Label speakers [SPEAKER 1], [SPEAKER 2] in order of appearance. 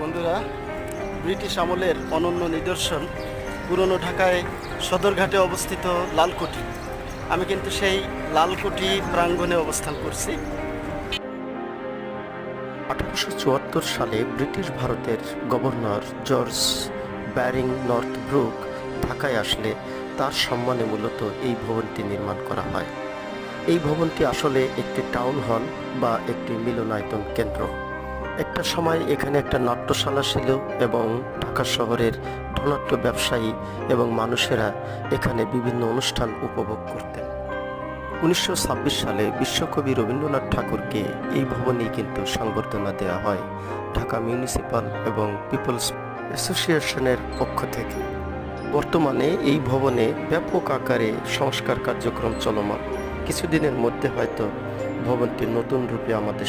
[SPEAKER 1] বন্ধুরা, ব্রিটিশ আমলের অনন্য নিদর্শন, পুরনো ঢাকায় সদরঘাটে অবস্থিত লালকুঠি। আমি কিন্তু সেই লালকুঠি প্রাঙ্গণে অবস্থান করছি।
[SPEAKER 2] আঠারোশো চুয়াত্তর সালে ব্রিটিশ ভারতের governor George Baring Northbrook ঢাকায় আসলে তার সম্মানে মূলত এই ভবনটি নির্মাণ করা হয়। এই ভবনটি আসলে একটি টাউন হল বা একটি মিলনায়তন কেন্দ্র। একটা সময় এখানে একটা নাট্যশালা ছিল এবং ঢাকা শহরের ধনাঢ্য ব্যবসায়ী এবং মানুষেরা এখানে বিভিন্ন অনুষ্ঠান উপভোগ করতেন। উনিশশো ছাব্বিশ সালে বিশ্বকবি রবীন্দ্রনাথ ঠাকুরকে এই ভবনেই কিন্তু সংবর্ধনা দেওয়া হয় ঢাকা মিউনিসিপাল এবং পিপলস অ্যাসোসিয়েশনের পক্ষ থেকে। বর্তমানে এই ভবনে ব্যাপক আকারে সংস্কার কার্যক্রম চলমান। কিছুদিনের মধ্যে হয়তো ভবনটি নতুন রূপে আমাদের